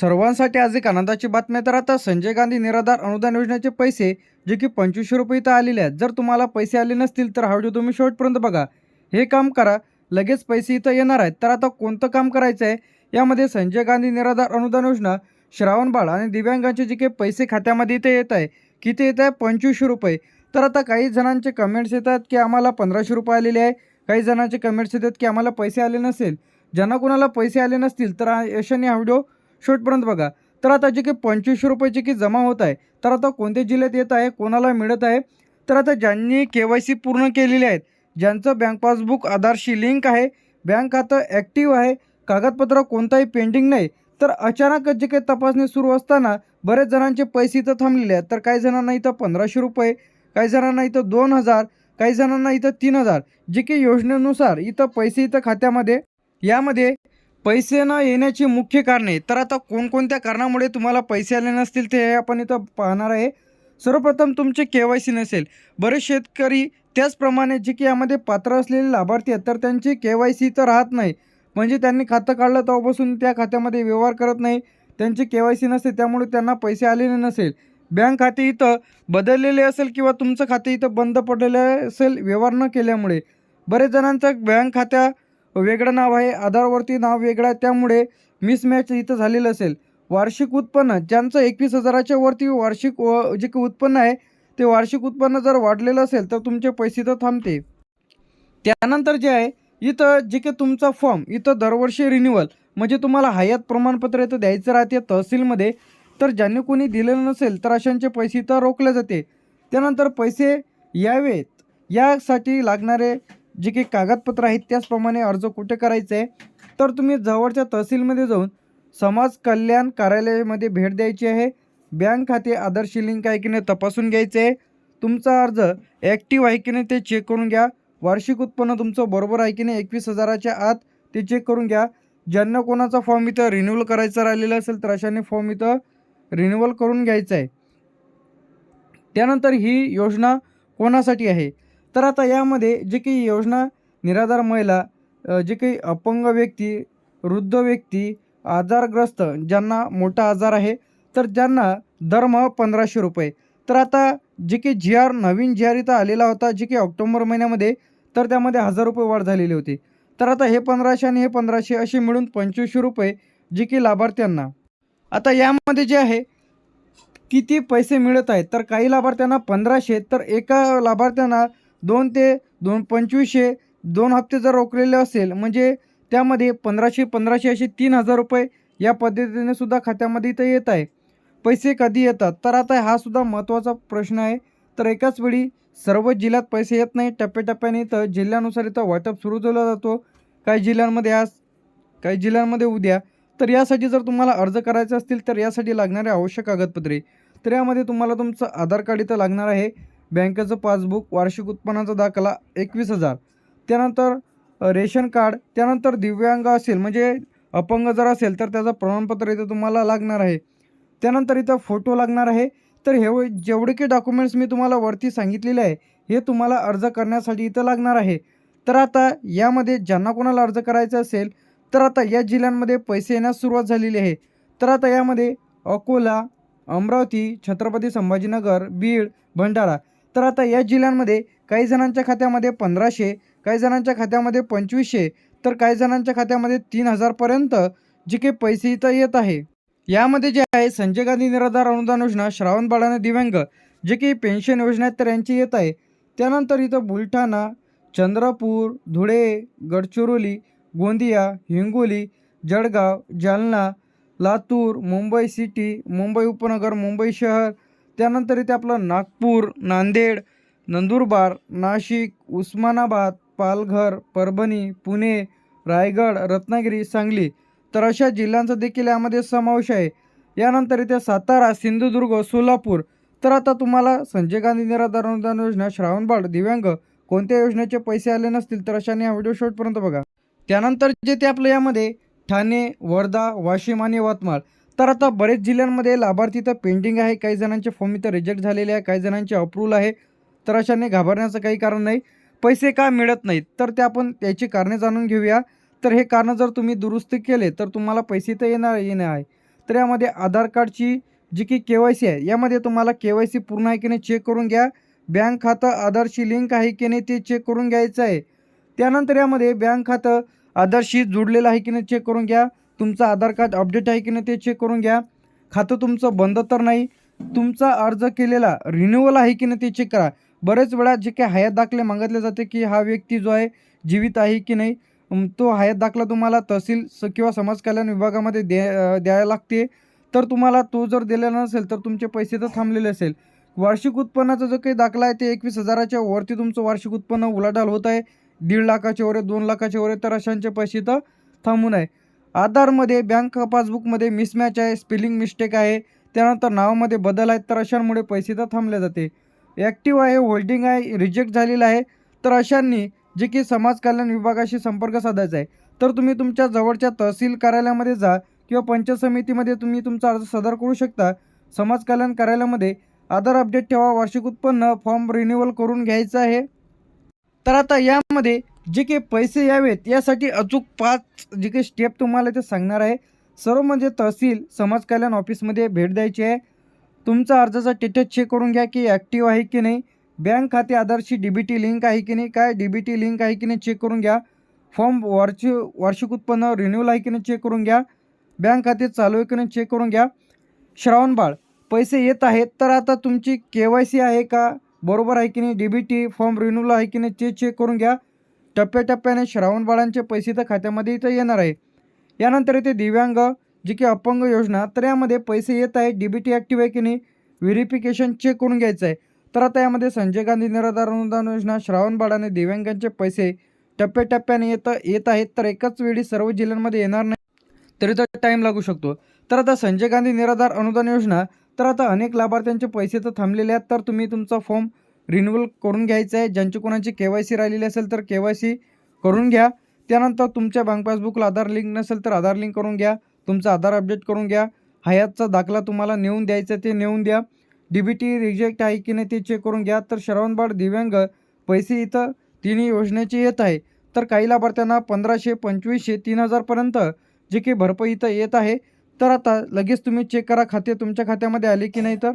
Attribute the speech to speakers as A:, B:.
A: सर्वांसाठी आज एक आनंदाची बातमी तर आता संजय गांधी निराधार अनुदान योजनेचे पैसे जे की पंचवीसशे रुपये इथं आलेले आहेत. जर तुम्हाला पैसे आले नसतील तर हा व्हिडिओ तुम्ही शेवटपर्यंत बघा. हे काम करा लगेच पैसे इथं येणार आहेत. तर आता कोणतं काम करायचं आहे? यामध्ये संजय गांधी निराधार अनुदान योजना श्रावण बाळ आणि दिव्यांगांचे जे काही पैसे खात्यामध्ये इथे येत आहे किती येत आहे? पंचवीसशे रुपये. तर आता काही जणांचे कमेंट्स येतात की आम्हाला पंधराशे रुपये आलेले आहे. काही जणांचे कमेंट्स येतात की आम्हाला पैसे आले नसेल. ज्यांना कोणाला पैसे आले नसतील तर आ- यशाने हा व्हिडिओ शेवटपर्यंत बघा. तर आता जे काही पंचवीसशे रुपये जे की जमा होत आहे तर आता कोणत्या जिल्ह्यात येत आहे कोणाला मिळत आहे? तर आता ज्यांनी के वाय सी पूर्ण केलेली आहेत ज्यांचं बँक पासबुक आधारशी लिंक आहे बँक खातं ॲक्टिव्ह आहे कागदपत्र कोणताही पेंडिंग नाही तर अचानकच जे काही तपासणी सुरू असताना बरेच जणांचे पैसे इथं थांबलेले आहेत. तर काही जणांना इथं पंधराशे रुपये काही जणांना इथं दोन हजार काही जणांना इथं तीन हजार. जे की योजनेनुसार इथं पैसे इथं खात्यामध्ये यामध्ये पैसे न येण्याची मुख्य कारणे तर आता कोणकोणत्या कारणामुळे तुम्हाला पैसे आले नसतील ते आपण इथं पाहणार आहे. सर्वप्रथम तुमचे के वाय सी नसेल. बरेच शेतकरी त्याचप्रमाणे जे की यामध्ये पात्र असलेले लाभार्थी आहेत तर त्यांची के वाय सी तर राहत नाही. म्हणजे त्यांनी खातं काढलं तेव्हापासून त्या खात्यामध्ये व्यवहार करत नाही. त्यांची के वाय सी नसते त्यामुळे त्यांना पैसे आलेले नसेल. बँक खाते इथं बदललेले असेल किंवा तुमचं खाते इथं बंद पडलेलं असेल व्यवहार न केल्यामुळे. बरेच जणांचं बँक खात्या वेगळं नाव आहे आधारवरती नाव वेगळं आहे त्यामुळे मिसमॅच इथं झालेलं असेल. वार्षिक उत्पन्न ज्यांचं एकवीस हजाराच्या वरती वार्षिक व जे काही उत्पन्न आहे ते वार्षिक उत्पन्न जर वाढलेलं असेल तर तुमचे पैसे तर थांबते. त्यानंतर जे आहे इथं जे काही तुमचा फॉर्म इथं दरवर्षी रिन्युअल म्हणजे तुम्हाला हयात प्रमाणपत्र इथं द्यायचं राहते तहसीलमध्ये तर ज्यांनी कोणी दिलेलं नसेल तर अशांचे पैसे इथं रोखले जाते. त्यानंतर पैसे यावेत. यासाठी लागणारे जे काही कागदपत्र आहेत त्याचप्रमाणे अर्ज कुठे करायचा आहे तर तुम्ही जवळच्या तहसीलमध्ये जाऊन समाज कल्याण कार्यालयामध्ये भेट द्यायची आहे. बँक खाते आधारशी लिंक आहे की नाही तपासून घ्यायचे आहे. तुमचा अर्ज ॲक्टिव्ह आहे की नाही ते चेक करून घ्या. वार्षिक उत्पन्न तुमचं बरोबर आहे की नाही एकवीस हजाराच्या आत ते चेक करून घ्या. ज्यांना कोणाचा फॉर्म इथं रिन्युअल करायचा राहिलेला असेल तर अशाने फॉर्म इथं रिन्युअल करून घ्यायचा आहे. त्यानंतर ही योजना कोणासाठी आहे? तर आता यामध्ये जे काही योजना निराधार महिला जे काही अपंग व्यक्ती वृद्ध व्यक्ती आजारग्रस्त ज्यांना मोठा आजार आहे तर ज्यांना दरमहा पंधराशे रुपये. तर आता जे की जी आर नवीन जी आर इथं आलेला होता जे की ऑक्टोबर महिन्यामध्ये तर त्यामध्ये हजार रुपये वाढ झालेली होती. तर आता हे पंधराशे आणि हे पंधराशे असे मिळून पंचवीसशे रुपये जे की लाभार्थ्यांना. आता यामध्ये जे आहे किती पैसे मिळत आहेत तर काही लाभार्थ्यांना पंधराशे तर एका लाभार्थ्यांना दोन ते दोन पंचवीसशे दोन हप्ते जर रोखलेले असेल म्हणजे त्यामध्ये पंधराशे पंधराशे असे तीन हजार रुपये या पद्धतीने सुद्धा खात्यामध्ये इथं येत आहे. पैसे कधी येतात? तर आता हा सुद्धा महत्त्वाचा प्रश्न आहे. तर एकाच वेळी सर्व जिल्ह्यात पैसे येत नाही. टप्प्याटप्प्याने इथं जिल्ह्यानुसार इथं वाटप सुरू केला जातो. काही जिल्ह्यांमध्ये आज काही जिल्ह्यांमध्ये उद्या. तर यासाठी जर तुम्हाला अर्ज करायचे असतील तर यासाठी लागणारे आवश्यक कागदपत्रे. तर यामध्ये तुम्हाला तुमचं आधार कार्ड इथं लागणार आहे. बँकेचं पासबुक वार्षिक उत्पन्नाचा दाखला एकवीस हजार. त्यानंतर रेशन कार्ड त्यानंतर दिव्यांग असेल म्हणजे अपंग जर असेल तर त्याचं प्रमाणपत्र इथं तुम्हाला लागणार आहे. त्यानंतर इथं फोटो लागणार आहे. तर हे जेवढे काही डॉक्युमेंट्स मी तुम्हाला वरती सांगितलेले आहे हे तुम्हाला अर्ज करण्यासाठी इथं लागणार आहे. तर आता यामध्ये ज्यांना कोणाला अर्ज करायचा असेल तर आता या जिल्ह्यांमध्ये पैसे येण्यास सुरुवात झालेली आहे. तर आता यामध्ये अकोला अमरावती छत्रपती संभाजीनगर बीड भंडारा तर आता या जिल्ह्यांमध्ये काही जणांच्या खात्यामध्ये पंधराशे काही जणांच्या खात्यामध्ये पंचवीसशे तर काही जणांच्या खात्यामध्ये तीन हजारपर्यंत जे काही पैसे इथं येत आहे. यामध्ये जे आहे संजय गांधी निराधार अनुदान योजना श्रावण बाळाने दिव्यांग जे की पेन्शन योजना आहेत तर यांची येत आहे. त्यानंतर इथं बुलढाणा चंद्रपूर धुळे गडचिरोली गोंदिया हिंगोली जळगाव जालना लातूर मुंबई सिटी मुंबई उपनगर मुंबई शहर त्यानंतर इथे आपलं नागपूर नांदेड नंदुरबार नाशिक उस्मानाबाद पालघर परभणी पुणे रायगड रत्नागिरी सांगली तर अशा जिल्ह्यांचा देखील यामध्ये समावेश आहे. यानंतर इथे सातारा सिंधुदुर्ग सोलापूर तर आता तुम्हाला संजय गांधी निराधार अनुदान योजना श्रावणबाळ दिव्यांग कोणत्या योजनेचे पैसे आले नसतील तर अशाने हा व्हिडिओ शॉर्टपर्यंत बघा. त्यानंतर जे ते आपलं यामध्ये ठाणे वर्धा वाशिम आणि यवतमाळ तर आता बरेच जिल्ह्यांमध्ये लाभार्थी तर पेंडिंग आहे. काही जणांचे फॉर्म इथं रिजेक्ट झालेले आहे. काही जणांचे अप्रूव्हल आहे. तर अशाने घाबरण्याचं काही कारण नाही. पैसे का मिळत नाहीत? तर ते आपण त्याची कारणे जाणून घेऊया. तर हे कारणं जर तुम्ही दुरुस्ती केले तर तुम्हाला पैसे तर येणार येणार आहे. तर यामध्ये आधार कार्डची जी की के वाय सी आहे यामध्ये तुम्हाला के वाय सी पूर्ण आहे की नाही चेक करून घ्या. बँक खातं आधारशी लिंक आहे की नाही ते चेक करून घ्यायचं आहे. त्यानंतर यामध्ये बँक खातं आधारशी जोडलेलं आहे की नाही चेक करून घ्या. तुमचं आधार कार्ड अपडेट आहे की नाही ते चेक करून घ्या. खातं तुमचं बंद तर नाही. तुमचा अर्ज केलेला रिन्युअल आहे की नाही ते चेक करा. बरेच वेळा जे काही हयात दाखले मागितले जाते की हा व्यक्ती जो आहे जीवित आहे की नाही तो हयात दाखला तुम्हाला तहसील स किंवा समाज कल्याण विभागामध्ये द्या द्यायला लागते. तर तुम्हाला तो जर दिलेला नसेल तर तुमचे पैसे तर थांबलेले असेल. वार्षिक उत्पन्नाचा जो काही दाखला आहे ते एकवीस हजाराच्या वरती तुमचं वार्षिक उत्पन्न उलाढाल होत आहे. दीड लाखाच्या वर आहे, दोन लाखाच्या वर आहे, तर अशांचे पैसे तर थांबून आहे. आधारमध्ये बँक पासबुकमध्ये मिसमॅच आहे स्पेलिंग मिस्टेक आहे. त्यानंतर नावामध्ये बदल आहेत तर अशांमुळे पैसे तर थांबले जाते. ॲक्टिव्ह आहे होल्डिंग आहे रिजेक्ट झालेलं आहे. तर अशांनी जे की समाज कल्याण विभागाशी संपर्क साधायचा आहे. तर तुम्ही तुमच्या जवळच्या तहसील कार्यालयामध्ये जा किंवा पंचायत समितीमध्ये तुम्ही तुमचा अर्ज सादर करू शकता. समाज कल्याण कार्यालयामध्ये आधार अपडेट ठेवा वार्षिक उत्पन्न फॉर्म रिन्युअल करून घ्यायचं आहे. तर आता यामध्ये जे काही पैसे यावेत यासाठी अचूक पाच जे काही स्टेप तुम्हाला ते सांगणार आहे. सर्व म्हणजे तहसील समाज कल्याण ऑफिसमध्ये भेट द्यायची आहे. तुमचा अर्जाचा स्टेटस चेक करून घ्या की ॲक्टिव्ह आहे की नाही. बँक खाते आधारशी डी बी टी लिंक आहे की नाही काय डी बी टी लिंक आहे की नाही चेक करून घ्या. फॉर्म वार्षिक वार्षिक उत्पन्न रिन्यूअल आहे की नाही चेक करून घ्या. बँक खाते चालू आहे की नाही चेक करून घ्या. श्रावणबाळ पैसे येत आहेत तर आता तुमची के वाय सी आहे का? बरोबर आहे की नाही? D B T form renewal आहे की नाही ते चेक करून घ्या. टप्प्याटप्प्याने श्रावण बाळांचे पैसे तर खात्यामध्ये इथं येणार आहे. यानंतर येते दिव्यांग जी की अपंग योजना तर यामध्ये पैसे येत आहे डी बी टी ॲक्टिव्ह आहे की नाही व्हेरिफिकेशन चेक करून घ्यायचं आहे. तर आता यामध्ये संजय गांधी निराधार अनुदान योजना श्रावण बाळाने दिव्यांगांचे पैसे टप्प्याटप्प्याने येत येत आहेत तर एकाच वेळी सर्व जिल्ह्यांमध्ये येणार नाही. तरी तर टाईम लागू शकतो. तर आता संजय गांधी निराधार अनुदान योजना तर आता अनेक लाभार्थ्यांचे पैसे तर थांबलेले आहेत तर तुम्ही तुमचा फॉर्म रिन्युअल करून घ्यायचं आहे. ज्यांची कोणाची के वाय सी राहिलेली असेल तर के वाय सी करून घ्या. त्यानंतर तुमच्या बँक पासबुकला आधार लिंक नसेल तर आधार लिंक करून घ्या. तुमचा आधार अपडेट करून घ्या. हयातचा दाखला तुम्हाला नेऊन द्यायचा ते नेऊन द्या. डी बी टी रिजेक्ट आहे की नाही ते चेक करून घ्या. तर श्रवणबाळ दिव्यांग पैसे इथं तिन्ही योजनेचे येत आहे. तर काही लाभार्थ्यांना पंधराशे पंचवीसशे तीन हजारपर्यंत जे काही भरपाई इथं येत आहे. तर आता लगेच तुम्ही चेक करा. खाते तुमच्या खात्यामध्ये आले की नाही तर?